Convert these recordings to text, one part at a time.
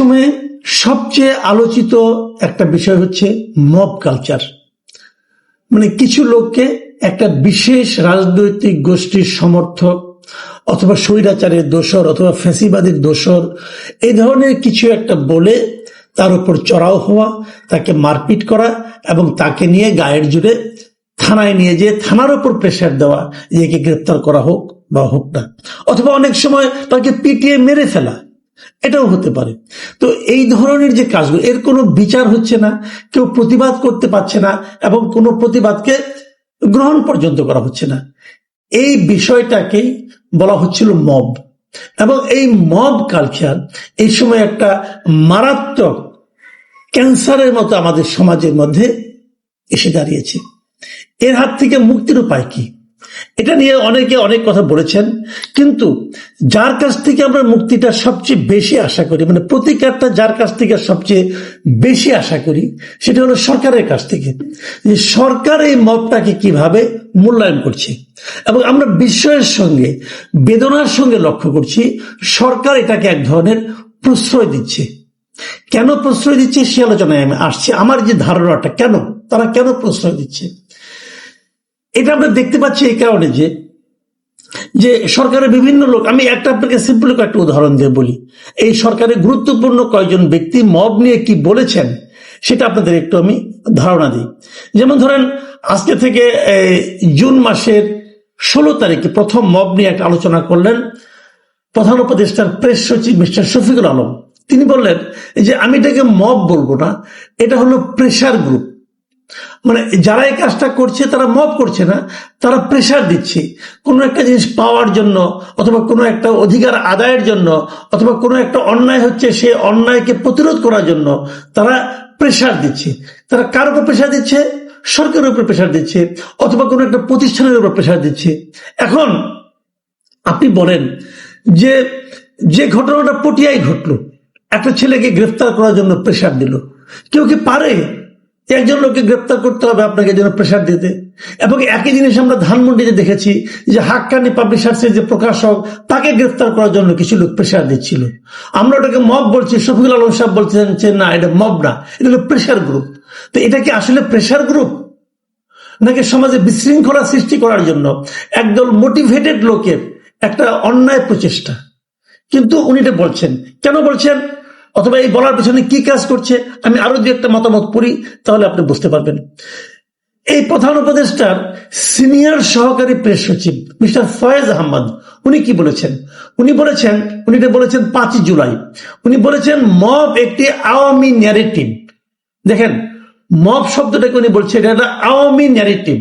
সময়ে সবচেয়ে আলোচিত একটা বিষয় হচ্ছে মব কালচার মানে কিছু লোককে একটা বিশেষ রাজনৈতিক গোষ্ঠীর সমর্থক অথবা স্বৈরাচারের দোসর অথবা ফ্যাসিবাদীর দোসর এই ধরনের কিছু একটা বলে তার উপর চড়াও হওয়া, তাকে মারপিট করা এবং তাকে নিয়ে গায়ের জুড়ে থানায় নিয়ে যেয়ে থানার উপর প্রেশার দেওয়া, যে একে গ্রেপ্তার করা হোক বা হোক না। অথবা অনেক সময় তাকে পিটিয়ে মেরে ফেলা। এটাও হতে পারে। তো এই ধরনের যে কাজগুলো, এর কোনো বিচার হচ্ছে না, কেউ প্রতিবাদ করতে পারছে না, এবং কোনো প্রতিবাদকে গ্রহণ পর্যন্ত করা হচ্ছে না। এই বিষয়টাকেই বলা হচ্ছিল মব। এবং এই মব কালচার এই সময় একটা মারাত্মক ক্যান্সারের মতো আমাদের সমাজের মধ্যে এসে দাঁড়িয়েছে। এর হাত থেকে মুক্তির উপায় কি? এটা নিয়ে অনেকে অনেক কথা বলেছেন, কিন্তু যার কাছ থেকে আমরা মুক্তিটা সবচেয়ে বেশি আশা করি মানে প্রতিকারটা যার কাছ থেকে সবচেয়ে বেশি আশা করি, সেটা হলো সরকারের কাছ থেকে। যে সরকার এই মতটাকে কীভাবে মূল্যায়ন করছে, এবং আমরা বিস্ময়ের সঙ্গে, বেদনার সঙ্গে লক্ষ্য করছি, সরকার এটাকে এক ধরনের প্রশ্রয় দিচ্ছে। কেন প্রশ্রয় দিচ্ছে সে আলোচনায় আমি আসছি। আমার যে ধারণাটা, কেন? তারা কেন প্রশ্রয় দিচ্ছে? এটা আমরা দেখতে পাচ্ছি এই কারণে যে যে সরকারের বিভিন্ন লোক, আমি একটা আপনাকে সিম্পল একটা উদাহরণ দিয়ে বলি। এই সরকারের গুরুত্বপূর্ণ কয়েকজন ব্যক্তি মব নিয়ে কি বলেছেন, সেটা আপনাদের একটু আমি ধারণা দিই। যেমন ধরেন, আজকে থেকে জুন মাসের ষোলো তারিখে প্রথম মব নিয়ে একটা আলোচনা করলেন প্রধান উপদেষ্টার প্রেস সচিব মিস্টার শফিকুল আলম। তিনি বললেন যে, আমি এটাকে মব বলব না, এটা হলো প্রেশার গ্রুপ মানে যারা এই কাজটা করছে, তারা মব করছে না, তারা প্রেশার দিচ্ছে। কোনো একটা জিনিস পাওয়ার জন্য, অথবা কোনো একটা অধিকার আদায়ের জন্য, অথবা কোনো একটা অন্যায় হচ্ছে, সে অন্যায়কে প্রতিরোধ করার জন্য, তারা প্রেশার দিচ্ছে। তারা কার উপর প্রেশার দিচ্ছে? সরকারের উপর প্রেশার দিচ্ছে, অথবা কোনো একটা প্রতিষ্ঠানের উপর প্রেশার দিচ্ছে। এখন আপনি বলেন যে যে ঘটনাটা পটিয়াই ঘটলো, একটা ছেলেকে গ্রেফতার করার জন্য প্রেশার দিল। কেউ কি পারে? একজন লোককে গ্রেপ্তার করতে হবে আপনাকে যেন প্রেশার দিতে। এবং একই জিনিস আমরা ধানমন্ডিতে দেখেছি যে হাক্কানি পাবলিশার্সের যে প্রকাশক, তাকে গ্রেফতার করার জন্য কিছু লোক প্রেশার দিচ্ছিল। আমরা ওটাকে মব বলছি, শফিকুল আলম সাহেব বলছেন যে, না, এটা মব না, এটা হলো প্রেশার গ্রুপ। তো এটা কি আসলে প্রেশার গ্রুপ? নাকি সমাজে বিশৃঙ্খলা সৃষ্টি করার জন্য একদল মোটিভেটেড লোকের একটা অন্যায় প্রচেষ্টা? কিন্তু উনি এটা বলছেন। কেন বলছেন? অথবা এই বলার পেছনে কি কাজ করছে, আমি আরও দু একটা মতামত পড়ি, তাহলে আপনি বুঝতে পারবেন। এই প্রধান উপদেষ্টার সিনিয়র সহকারী প্রেস সচিব, মিস্টার ফয়েজ আহমদ, উনি কি বলেছেন? উনি বলেছেন, উনি এটা বলেছেন পাঁচই জুলাই। উনি বলেছেন, মব একটি আওয়ামী ন্যারেটিভ। দেখেন, মব শব্দটাকে উনি বলছেন, এটা একটা আওয়ামী ন্যারেটিভ।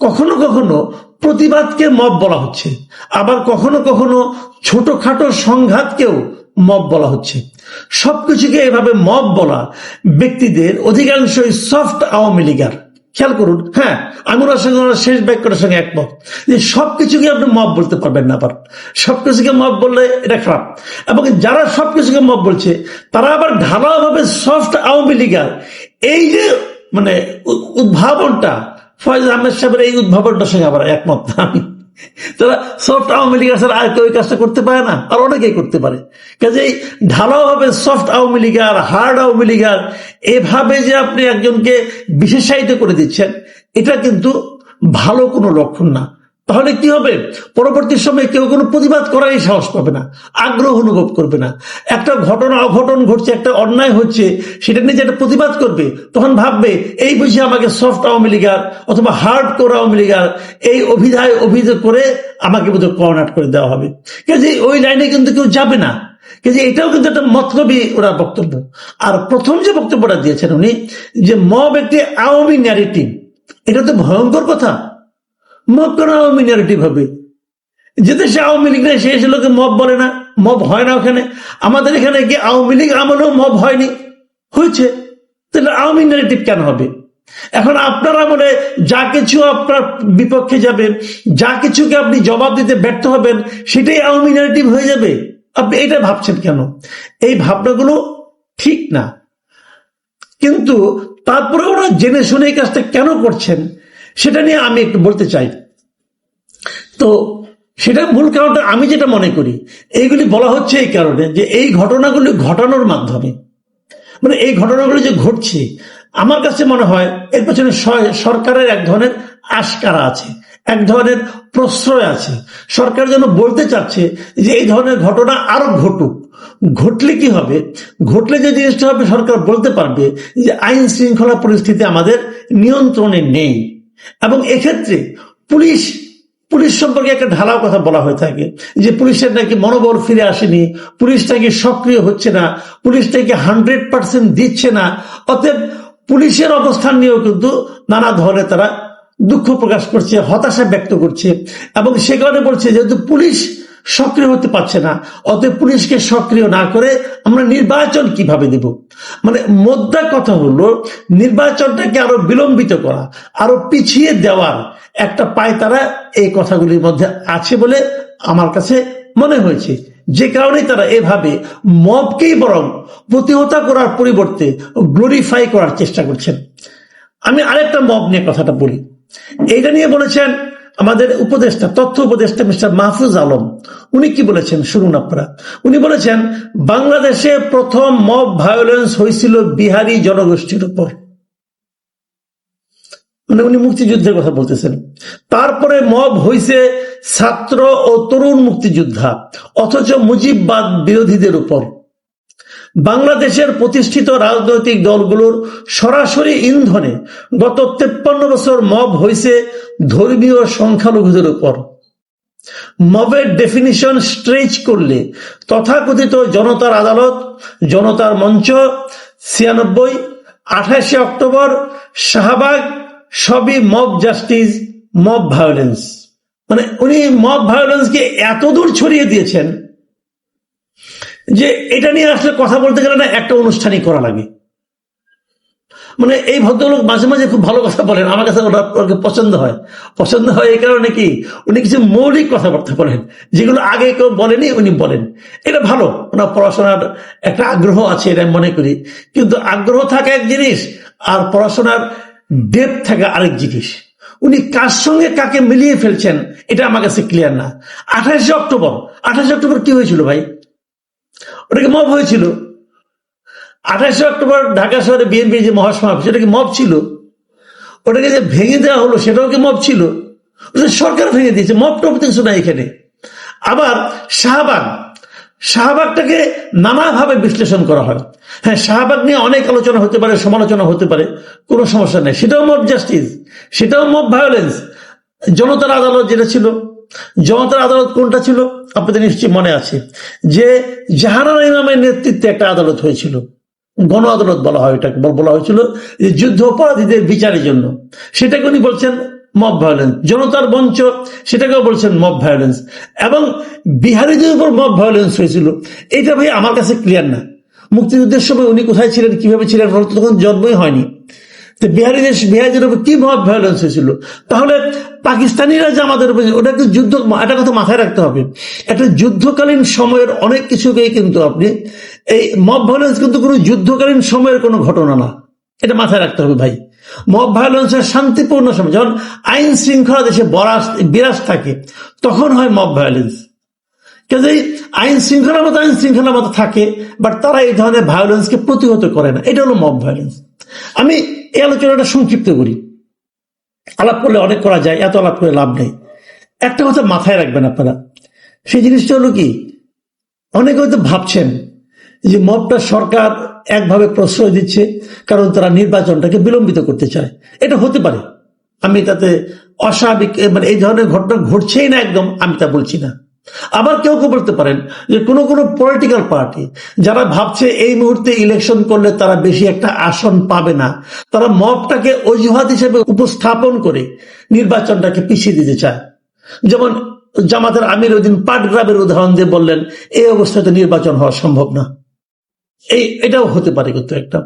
কখনো কখনো প্রতিবাদকে মব বলা হচ্ছে। আবার কখনো কখনো ছোটখাটো সংঘাতকেও মব বলা হচ্ছে। সবকিছুকে এভাবে মব বলা ব্যক্তিদের অধিকাংশই সফট আওয়ামী লীগার। খেয়াল করুন হ্যাঁ আমি ওনার সঙ্গে ওনার শেষ বাক্যটার সঙ্গে একমত যে সবকিছুকে আপনি মব বলতে পারবেন না আবার। সবকিছুকে মব বললে এটা খারাপ। এবং যারা সবকিছুকে মব বলছে, তারা আবার ঢালাওভাবে সফট আওয়ামী লীগার এই যে মানে উদ্ভাবনটা, ফয়েজ আহমেদ সাহেবের এই উদ্ভাবনটার সঙ্গে আবার একমত আমি। তারা সফট আওয়ামী লীগ আছে আর কেউ কাজটা করতে পারে না, আর অনেকেই করতে পারে। কাজেই ঢালাও হবে সফট আওয়ামী লীগ আর হার্ড আওয়ামী লীগ আর, এভাবে যে আপনি একজনকে বিশেষায়িত করে দিচ্ছেন, এটা কিন্তু ভালো কোনো লক্ষণ না। তাহলে কি হবে? পরবর্তী সময়ে কেউ কোনো প্রতিবাদ করারই সাহস পাবে না, আগ্রহ অনুভব করবে না। একটা ঘটনা অঘটন ঘটছে, একটা অন্যায় হচ্ছে, সেটা নিয়ে যে একটা প্রতিবাদ করবে, তখন ভাববে, এই বুঝে আমাকে সফট আওয়ামী লীগার অথবা হার্ড কোর আওয়ামী লীগার এই অভিধায় অভিযোগ করে আমাকে বোধহয় কর্নাট করে দেওয়া হবে। কাজে ওই লাইনে কিন্তু কেউ যাবে না। কিন্তু এটাও কিন্তু একটা মতলবী ওরা বক্তব্য। আর প্রথম যে বক্তব্যটা দিয়েছেন উনি, যে মব একটি আওয়ামী ন্যারেটিভ এটা তো ভয়ঙ্কর কথা। মব কেন আওয়ামী ন্যারেটিভ হবে। যে দেশে আওয়ামী লীগ নেই সেই লোকে মব বলে না, মব হয় না ওখানে। আমাদের এখানে কি আওয়ামী লীগ আমলেও মব হয়নি। হয়েছে। তাহলে আওয়ামী ন্যারেটিভ কেন হবে? এখন আপনার আমলে যা কিছু আপনার বিপক্ষে যাবে যা কিছুকে আপনি জবাব দিতে ব্যর্থ হবেন, সেটাই আওয়ামী ন্যারেটিভ হয়ে যাবে। আপনি এটা ভাবছেন কেন? এই ভাবনাগুলো ঠিক না। কিন্তু তারপরে ওরা জেনে শুনে এই কাজটা কেন করছেন? সেটা নিয়ে আমি একটু বলতে চাই। তো সেটা মূল কারণটা আমি যেটা মনে করি, এইগুলি বলা হচ্ছে এই কারণে যে এই ঘটনাগুলি ঘটানোর মাধ্যমে মানে এই ঘটনাগুলি যে ঘটছে, আমার কাছে মনে হয় এর পেছনে সরকারের এক ধরনের আশকারা আছে, এক ধরনের প্রশ্রয় আছে। সরকার যেন বলতে চাচ্ছে যে এই ধরনের ঘটনা আরও ঘটুক। ঘটলে কি হবে? ঘটলে যে জিনিসটা হবে, সরকার বলতে পারবে যে আইন শৃঙ্খলা পরিস্থিতি আমাদের নিয়ন্ত্রণে নেই। এবং এক্ষেত্রে পুলিশ পুলিশ সম্পর্কে একটা ঢালাও কথা বলা হয়ে থাকে যে পুলিশের নাকি মনোবল ফিরে আসেনি, পুলিশ নাকি সক্রিয় হচ্ছে না, পুলিশ নাকি হান্ড্রেড পার্সেন্ট দিচ্ছে না, অতএব পুলিশের অবস্থান নিয়েও কিন্তু নানা ধরনের তারা দুঃখ প্রকাশ করছে, হতাশা ব্যক্ত করছে এবং সে কারণে বলছে যেহেতু পুলিশ সক্রিয় হতে পারছে না। অতএব পুলিশকে সক্রিয় না করে আমরা নির্বাচন কীভাবে দেব? মানে মোদ্দা কথা হলো, নির্বাচনটাকে আরও বিলম্বিত করা, আরও পিছিয়ে দেওয়ার একটা পায়তারা এই কথাগুলির মধ্যে আছে বলে আমার কাছে মনে হয়েছে। যে কারণে তারা এভাবে মবকেই বরং প্রতিহতা করার পরিবর্তে গ্লোরিফাই করার চেষ্টা করছেন। আমি আরেকটা মব নিয়ে কথাটা বলি। এইটা নিয়ে বলেছেন আমাদের উপদেষ্টা, তথ্য উপদেষ্টা মিস্টার মাহফুজ আলম, উনি কি বলেছেন শুনুন আপনারা। উনি বলেছেন, বাংলাদেশে প্রথম মব ভায়োলেন্স হয়েছিল বিহারি জনগোষ্ঠীর উপর। মানে উনি মুক্তিযুদ্ধের কথা বলতেছেন। তারপরে মব হইছে ছাত্র ও তরুণ মুক্তিযোদ্ধা, অথচ মুজিববাদ বিরোধীদের উপর। বাংলাদেশের প্রতিষ্ঠিত রাজনৈতিক দলগুলোর সরাসরি ইন্ধনে গত তেপ্পান্ন বছর মব হয়েছে ধর্মীয় সংখ্যালঘুদের উপর। মবের ডেফিনিশন স্ট্রেচ করলে তথাকথিত জনতার আদালত, জনতার মঞ্চ, ছিয়ানব্বই, আঠাশে অক্টোবর, শাহবাগ, সবই মব জাস্টিস মব ভায়োলেন্স মানে উনি মব ভায়োলেন্সকে এত দূর ছড়িয়ে দিয়েছেন। যে এটা নিয়ে আসলে কথা বলতে গেলে না একটা অনুষ্ঠানই করা লাগে। মানে এই ভদ্রলোক মাঝে মাঝে খুব ভালো কথা বলেন, আমার কাছে ওটা ওকে পছন্দ হয়। পছন্দ হয় এই কারণে কি, উনি কিছু মৌলিক কথাবার্তা বলেন, যেগুলো আগে কেউ বলেনি উনি বলেন। এটা ভালো, ওনার পড়াশোনার একটা আগ্রহ আছে, এটা মনে করি। কিন্তু আগ্রহ থাকা এক জিনিস, আর পড়াশোনার ডেপ থাকা আরেক জিনিস। উনি কার সঙ্গে কাকে মিলিয়ে ফেলছেন, এটা আমার কাছে ক্লিয়ার না। আঠাশে অক্টোবর আঠাশে অক্টোবর কি হয়েছিল ভাই? ওটাকে মব হয়েছিল। আঠাশে অক্টোবর ঢাকা শহরে বিএনপি যে মহাসমাবেশ সেটা কি মব ছিল। ওটাকে যে ভেঙে দেওয়া হলো, সেটাও কি মব ছিল? সরকার ভেঙে দিয়েছে মব টপ কিছু না এখানে। আবার শাহবাগ, শাহবাগটাকে নানাভাবে বিশ্লেষণ করা হয়। হ্যাঁ শাহবাগ নিয়ে অনেক আলোচনা হতে পারে, সমালোচনা হতে পারে, কোনো সমস্যা নেই। সেটাও মব জাস্টিস সেটাও মব ভায়োলেন্স জনতার আদালত যেটা ছিল জনতার আদালত কোনটা ছিল? আপনাদের নিশ্চয়ই মনে আছে। যে জাহানারা ইমামের নেতৃত্বে একটা আদালত হয়েছিল। গণ আদালত বলা হয় এটাকে, বলা হয়েছিল যে যুদ্ধ অপরাধীদের বিচারের জন্য। সেটাকে উনি বলছেন মব ভায়োলেন্স জনতার মঞ্চ, সেটাকেও বলছেন মব ভায়োলেন্স এবং বিহারিদের উপর মব ভায়োলেন্স হয়েছিল। এটা ভাই আমার কাছে ক্লিয়ার না। মুক্তিযুদ্ধের সময় উনি কোথায় ছিলেন, কীভাবে ছিলেন তখন জন্মই হয়নি। তো বিহারিদের বিহারিদের উপর কি মব ভায়োলেন্স হয়েছিল? তাহলে পাকিস্তানিরা যে আমাদের ওটা একটা যুদ্ধ একটা কথা মাথায় রাখতে হবে। একটা যুদ্ধকালীন সময়ের অনেক কিছুকেই কিন্তু আপনি এই মব ভায়োলেন্স কিন্তু কোনো যুদ্ধকালীন সময়ের কোনো ঘটনা না। এটা মাথায় রাখতে হবে ভাই। মব ভায়োলেন্সের শান্তিপূর্ণ সময় যখন আইন শৃঙ্খলা দেশে বরাস বিরাজ থাকে, তখন হয় মব ভায়োলেন্স কাজেই আইন শৃঙ্খলার মতো আইন শৃঙ্খলার মতো থাকে বাট তারা এই ধরনের ভায়োলেন্সকে প্রতিহত করে না। এটা হলো মব ভায়োলেন্স আমি এই আলোচনাটা সংক্ষিপ্ত করি। আলাপ করলে অনেক করা যায়, এত আলাপ করে লাভ নেই। একটা কথা মাথায় রাখবেন আপনারা। সেই জিনিসটা হলো কি, অনেকে হয়তো ভাবছেন যে মবটা সরকার একভাবে প্রশ্রয় দিচ্ছে কারণ তারা নির্বাচনটাকে বিলম্বিত করতে চায়। এটা হতে পারে। আমি তাতে অস্বাভাবিক মানে এই ধরনের ঘটনা ঘটছেই না একদম, আমি তা বলছি না। আবার কেউ কেউ বলতে পারেন যে কোনো কোনো পলিটিক্যাল পার্টি যারা ভাবছে এই মুহূর্তে ইলেকশন করলে তারা বেশি একটা আসন পাবে না, তারা মবটাকে অজুহাত হিসেবে উপস্থাপন করে নির্বাচনটাকে পিছিয়ে দিতে চায়। যেমন জামাতের আমির ওদিন পাটগ্রামের উদাহরণ দিয়ে বললেন, এই অবস্থায় তো নির্বাচন হওয়া সম্ভব না। এই, এটাও হতে পারে কিন্তু একটা।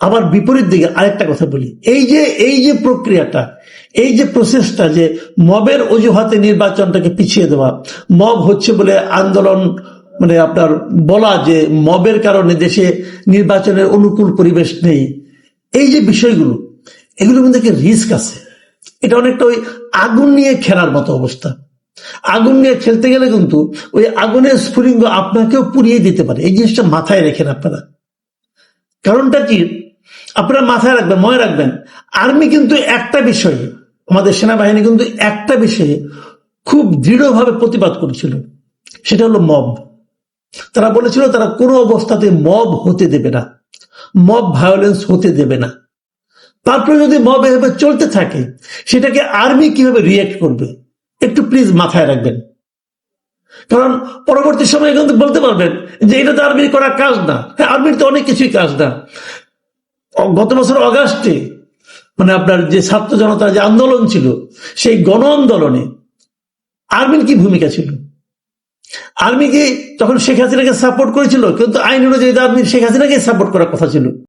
আবার বিপরীত দিকে আরেকটা কথা বলি। এই যে এই যে প্রক্রিয়াটা, এই যে প্রসেসটা যে মবের অজুহাতে নির্বাচনটাকে পিছিয়ে দেওয়া, মব হচ্ছে বলে আন্দোলন মানে আপনার বলা যে মবের কারণে দেশে নির্বাচনের অনুকূল পরিবেশ নেই। এই যে বিষয়গুলো, এগুলো মধ্যে একটা রিস্ক আছে। এটা অনেকটা ওই আগুন নিয়ে খেলার মতো অবস্থা। আগুন নিয়ে খেলতে গেলে কিন্তু ওই আগুনের স্ফুলিঙ্গ আপনাকেও পুড়িয়ে দিতে পারে। এই জিনিসটা মাথায় রেখেন আপনারা। কারণটা কি? আপনারা মাথায় রাখবেন, মনে রাখবেন আর্মি কিন্তু একটা বিষয়ে, আমাদের সেনাবাহিনী কিন্তু একটা বিষয়ে খুব দৃঢ়ভাবে প্রতিবাদ করেছিল, সেটা হলো মব তারা বলেছিল তারা কোনো অবস্থাতে মব হতে দেবে না মব ভায়োলেন্স হতে দেবে না। তারপরে যদি মব এভাবে চলতে থাকে, সেটাকে আর্মি কীভাবে রিয়েক্ট করবে? একটু প্লিজ মাথায় রাখবেন। কারণ পরবর্তী সময়ে কিন্তু বলতে পারবেন যে এটা তো আর্মির করা কাজ না হ্যাঁ আর্মির তো অনেক কিছুই কাজ না। গত বছর অগাস্টে মানে আপনার যে ছাত্র জনতার যে আন্দোলন ছিল, সেই গণ আন্দোলনে আর্মির কি ভূমিকা ছিল? আর্মি কি তখন শেখ হাসিনাকে সাপোর্ট করেছিল, কিন্তু আইন অনুযায়ী আর্মির শেখ হাসিনাকে সাপোর্ট করার কথা ছিল।